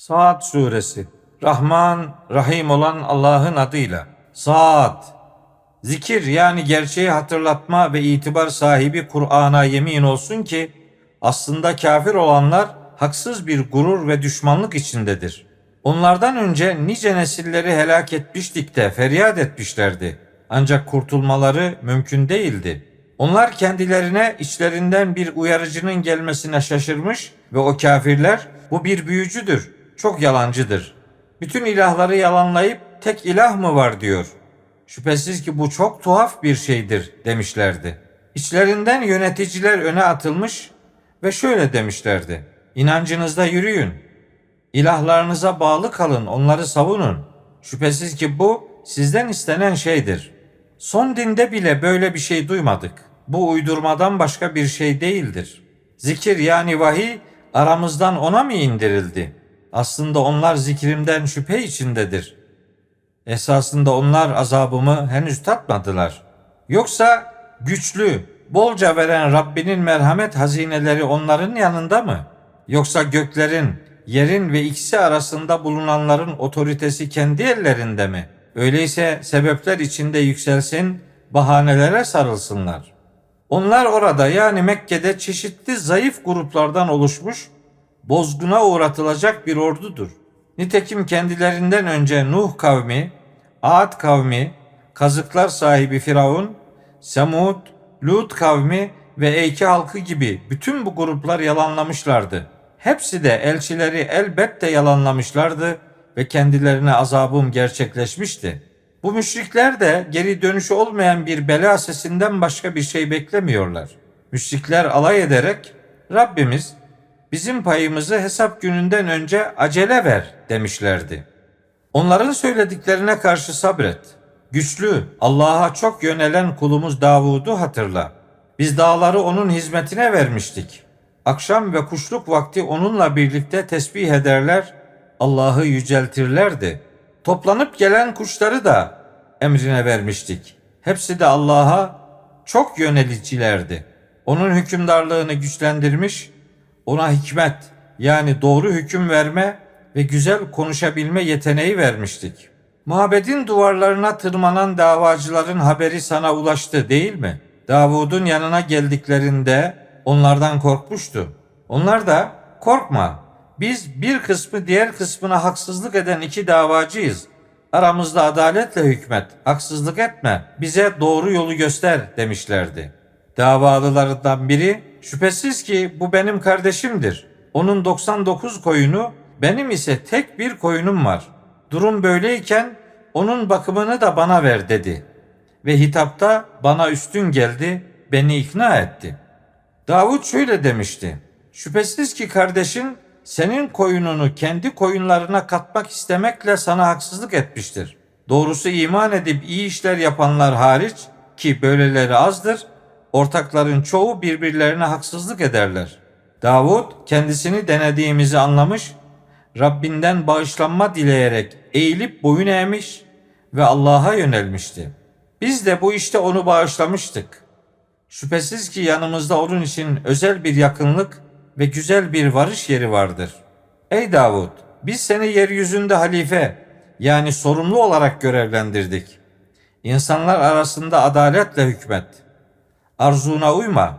Saat suresi. Rahman, Rahim olan Allah'ın adıyla. Saat. Zikir yani gerçeği hatırlatma ve itibar sahibi Kur'an'a yemin olsun ki aslında kafir olanlar haksız bir gurur ve düşmanlık içindedir. Onlardan önce nice nesilleri helak etmiştik de feryat etmişlerdi. Ancak kurtulmaları mümkün değildi. Onlar kendilerine içlerinden bir uyarıcının gelmesine şaşırmış ve o kafirler bu bir büyücüdür, çok yalancıdır. Bütün ilahları yalanlayıp tek ilah mı var diyor. Şüphesiz ki bu çok tuhaf bir şeydir demişlerdi. İçlerinden yöneticiler öne atılmış ve şöyle demişlerdi. İnancınızda yürüyün. İlahlarınıza bağlı kalın, onları savunun. Şüphesiz ki bu sizden istenen şeydir. Son dinde bile böyle bir şey duymadık. Bu uydurmadan başka bir şey değildir. Zikir yani vahiy aramızdan ona mı indirildi? Aslında onlar zikrimden şüphe içindedir. Esasında onlar azabımı henüz tatmadılar. Yoksa güçlü, bolca veren Rabbinin merhamet hazineleri onların yanında mı? Yoksa göklerin, yerin ve ikisi arasında bulunanların otoritesi kendi ellerinde mi? Öyleyse sebepler içinde yükselsin, bahanelere sarılsınlar. Onlar orada yani Mekke'de çeşitli zayıf gruplardan oluşmuş, bozguna uğratılacak bir ordudur. Nitekim kendilerinden önce Nuh kavmi, Ad kavmi, kazıklar sahibi Firavun, Semud, Lut kavmi ve Eyke halkı gibi bütün bu gruplar yalanlamışlardı. Hepsi de elçileri elbette yalanlamışlardı ve kendilerine azabım gerçekleşmişti. Bu müşrikler de geri dönüşü olmayan bir bela sesinden başka bir şey beklemiyorlar. Müşrikler alay ederek Rabbimiz bizim payımızı hesap gününden önce acele ver demişlerdi. Onların söylediklerine karşı sabret. Güçlü, Allah'a çok yönelen kulumuz Davud'u hatırla. Biz dağları onun hizmetine vermiştik. Akşam ve kuşluk vakti onunla birlikte tesbih ederler, Allah'ı yüceltirlerdi. Toplanıp gelen kuşları da emrine vermiştik. Hepsi de Allah'a çok yönelicilerdi. Onun hükümdarlığını güçlendirmiş, ona hikmet yani doğru hüküm verme ve güzel konuşabilme yeteneği vermiştik. Mabedin duvarlarına tırmanan davacıların haberi sana ulaştı değil mi? Davud'un yanına geldiklerinde onlardan korkmuştu. Onlar da korkma biz bir kısmı diğer kısmına haksızlık eden iki davacıyız. Aramızda adaletle hükmet, haksızlık etme, bize doğru yolu göster demişlerdi. Davalılarından biri şüphesiz ki bu benim kardeşimdir. Onun 99 koyunu, benim ise tek bir koyunum var. Durum böyleyken onun bakımını da bana ver dedi. Ve hitapta bana üstün geldi, beni ikna etti. Davut şöyle demişti. Şüphesiz ki kardeşin senin koyununu kendi koyunlarına katmak istemekle sana haksızlık etmiştir. Doğrusu iman edip iyi işler yapanlar hariç ki böyleleri azdır, ortakların çoğu birbirlerine haksızlık ederler. Davud kendisini denediğimizi anlamış, Rabbinden bağışlanma dileyerek eğilip boyun eğmiş ve Allah'a yönelmişti. Biz de bu işte onu bağışlamıştık. Şüphesiz ki yanımızda onun için özel bir yakınlık ve güzel bir varış yeri vardır. Ey Davud, biz seni yeryüzünde halife yani sorumlu olarak görevlendirdik. İnsanlar arasında adaletle hükmet. Arzuna uyma.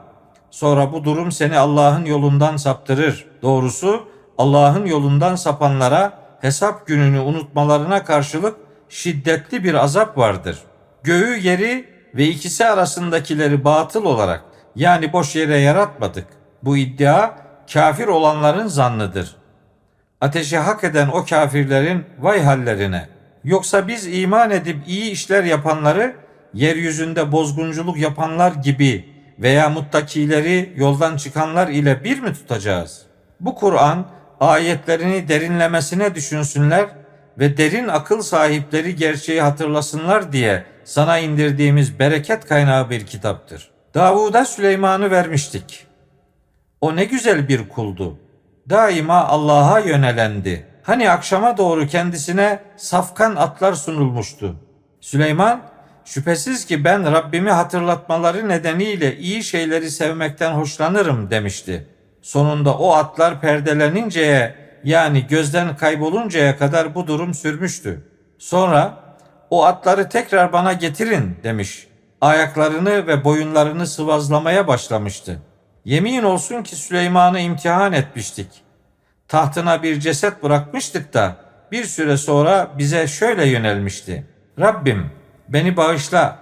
Sonra bu durum seni Allah'ın yolundan saptırır. Doğrusu Allah'ın yolundan sapanlara hesap gününü unutmalarına karşılık şiddetli bir azap vardır. Göğü yeri ve ikisi arasındakileri batıl olarak yani boş yere yaratmadık. Bu iddia kafir olanların zannıdır. Ateşi hak eden o kafirlerin vay hallerine. Yoksa biz iman edip iyi işler yapanları yeryüzünde bozgunculuk yapanlar gibi veya muttakileri yoldan çıkanlar ile bir mi tutacağız? Bu Kur'an ayetlerini derinlemesine düşünsünler ve derin akıl sahipleri gerçeği hatırlasınlar diye sana indirdiğimiz bereket kaynağı bir kitaptır. Davud'a Süleyman'ı vermiştik. O ne güzel bir kuldu. Daima Allah'a yönelendi. Hani akşama doğru kendisine safkan atlar sunulmuştu. Süleyman, şüphesiz ki ben Rabbimi hatırlatmaları nedeniyle iyi şeyleri sevmekten hoşlanırım demişti. Sonunda o atlar perdeleninceye yani gözden kayboluncaya kadar bu durum sürmüştü. Sonra o atları tekrar bana getirin demiş. Ayaklarını ve boyunlarını sıvazlamaya başlamıştı. Yemin olsun ki Süleyman'ı imtihan etmiştik. Tahtına bir ceset bırakmıştık da bir süre sonra bize şöyle yönelmişti. Rabbim beni bağışla.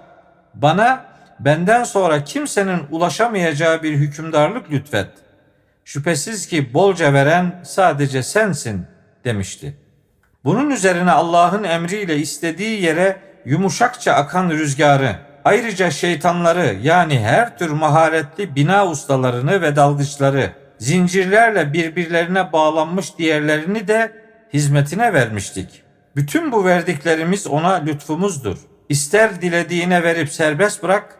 Bana benden sonra kimsenin ulaşamayacağı bir hükümdarlık lütfet. Şüphesiz ki bolca veren sadece sensin demişti. Bunun üzerine Allah'ın emriyle istediği yere yumuşakça akan rüzgarı, ayrıca şeytanları yani her tür maharetli bina ustalarını ve dalgıçları, zincirlerle birbirlerine bağlanmış diğerlerini de hizmetine vermiştik. Bütün bu verdiklerimiz ona lütfumuzdur. İster dilediğine verip serbest bırak,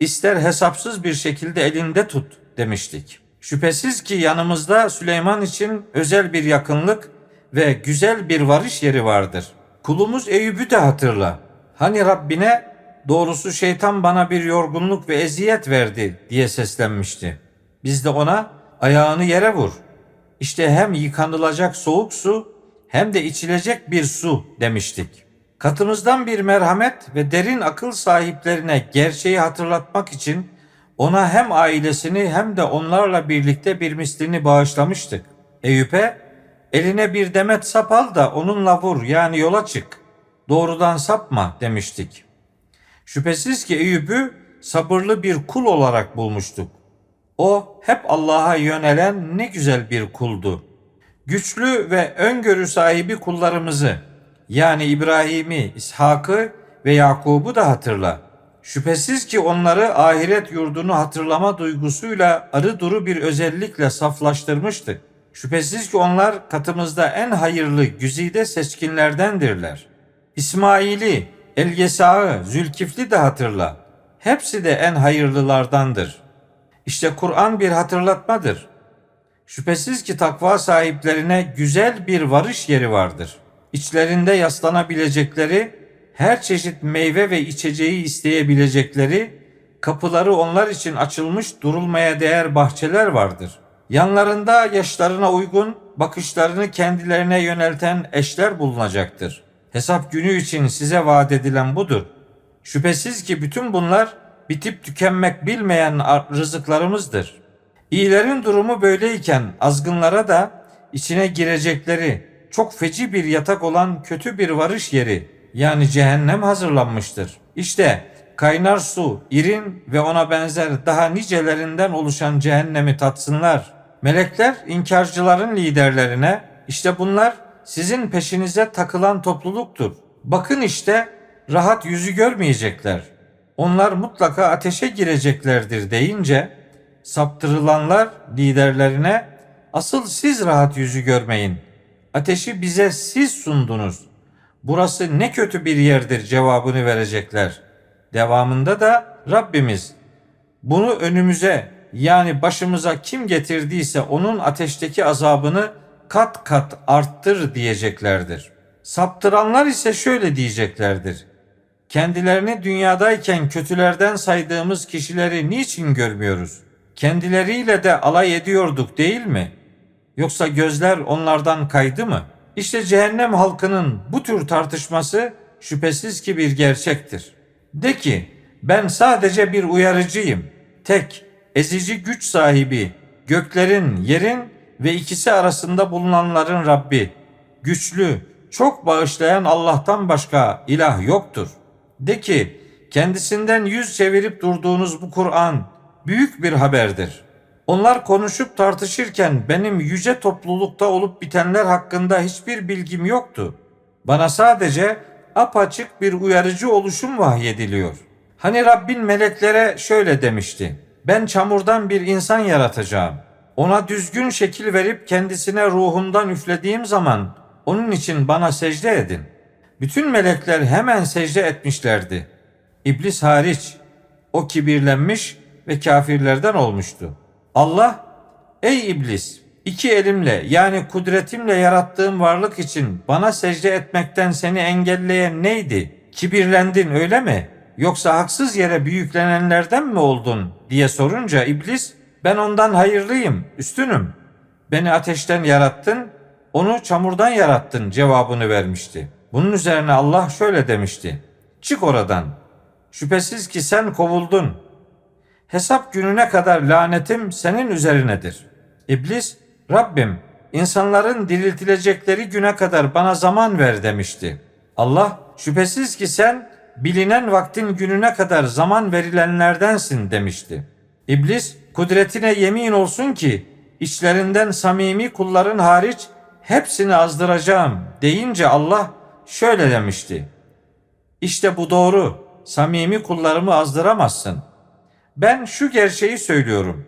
ister hesapsız bir şekilde elinde tut demiştik. Şüphesiz ki yanımızda Süleyman için özel bir yakınlık ve güzel bir varış yeri vardır. Kulumuz Eyüp'ü de hatırla. Hani Rabbine doğrusu şeytan bana bir yorgunluk ve eziyet verdi diye seslenmişti. Biz de ona ayağını yere vur. İşte hem yıkanılacak soğuk su hem de içilecek bir su demiştik. Katımızdan bir merhamet ve derin akıl sahiplerine gerçeği hatırlatmak için ona hem ailesini hem de onlarla birlikte bir mislini bağışlamıştık. Eyüp'e eline bir demet sap al da onunla vur yani yola çık. Doğrudan sapma demiştik. Şüphesiz ki Eyüp'ü sabırlı bir kul olarak bulmuştuk. O hep Allah'a yönelen ne güzel bir kuldu. Güçlü ve öngörü sahibi kullarımızı yani İbrahim'i, İshak'ı ve Yakub'u da hatırla. Şüphesiz ki onları ahiret yurdunu hatırlama duygusuyla arı duru bir özellikle saflaştırmıştık. Şüphesiz ki onlar katımızda en hayırlı güzide seçkinlerdendirler. İsmail'i, Elgesağı, Zülkifli de hatırla. Hepsi de en hayırlılardandır. İşte Kur'an bir hatırlatmadır. Şüphesiz ki takva sahiplerine güzel bir varış yeri vardır. İçlerinde yaslanabilecekleri, her çeşit meyve ve içeceği isteyebilecekleri, kapıları onlar için açılmış durulmaya değer bahçeler vardır. Yanlarında yaşlarına uygun, bakışlarını kendilerine yönelten eşler bulunacaktır. Hesap günü için size vaat edilen budur. Şüphesiz ki bütün bunlar bitip tükenmek bilmeyen rızıklarımızdır. İyilerin durumu böyleyken azgınlara da içine girecekleri çok feci bir yatak olan kötü bir varış yeri yani cehennem hazırlanmıştır. İşte kaynar su, irin ve ona benzer daha nicelerinden oluşan cehennemi tatsınlar. Melekler inkarcıların liderlerine işte bunlar sizin peşinize takılan topluluktur. Bakın işte rahat yüzü görmeyecekler. Onlar mutlaka ateşe gireceklerdir deyince saptırılanlar liderlerine asıl siz rahat yüzü görmeyin. Ateşi bize siz sundunuz. Burası ne kötü bir yerdir cevabını verecekler. Devamında da Rabbimiz bunu önümüze yani başımıza kim getirdiyse onun ateşteki azabını kat kat arttır diyeceklerdir. Saptıranlar ise şöyle diyeceklerdir. Kendilerini dünyadayken kötülerden saydığımız kişileri niçin görmüyoruz? Kendileriyle de alay ediyorduk değil mi? Yoksa gözler onlardan kaydı mı? İşte cehennem halkının bu tür tartışması şüphesiz ki bir gerçektir. De ki ben sadece bir uyarıcıyım. Tek, ezici güç sahibi, göklerin, yerin ve ikisi arasında bulunanların Rabbi, güçlü, çok bağışlayan Allah'tan başka ilah yoktur. De ki, kendisinden yüz çevirip durduğunuz bu Kur'an büyük bir haberdir. Onlar konuşup tartışırken benim yüce toplulukta olup bitenler hakkında hiçbir bilgim yoktu. Bana sadece apaçık bir uyarıcı oluşum vahyediliyor. Hani Rabbin meleklere şöyle demişti. Ben çamurdan bir insan yaratacağım. Ona düzgün şekil verip kendisine ruhumdan üflediğim zaman onun için bana secde edin. Bütün melekler hemen secde etmişlerdi. İblis hariç. O kibirlenmiş ve kafirlerden olmuştu. Allah, ey iblis, iki elimle yani kudretimle yarattığım varlık için bana secde etmekten seni engelleyen neydi? Kibirlendin öyle mi? Yoksa haksız yere büyüklenenlerden mi oldun diye sorunca iblis ben ondan hayırlıyım, üstünüm. Beni ateşten yarattın, onu çamurdan yarattın cevabını vermişti. Bunun üzerine Allah şöyle demişti. Çık oradan. Şüphesiz ki sen kovuldun. Hesap gününe kadar lanetim senin üzerinedir. İblis, Rabbim insanların diriltilecekleri güne kadar bana zaman ver demişti. Allah, şüphesiz ki sen bilinen vaktin gününe kadar zaman verilenlerdensin demişti. İblis, kudretine yemin olsun ki içlerinden samimi kulların hariç hepsini azdıracağım deyince Allah şöyle demişti. İşte bu doğru. Samimi kullarımı azdıramazsın. Ben şu gerçeği söylüyorum.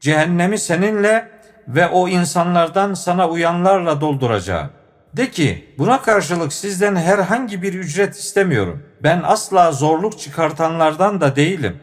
Cehennemi seninle ve o insanlardan sana uyanlarla dolduracağım. De ki buna karşılık sizden herhangi bir ücret istemiyorum. Ben asla zorluk çıkartanlardan da değilim.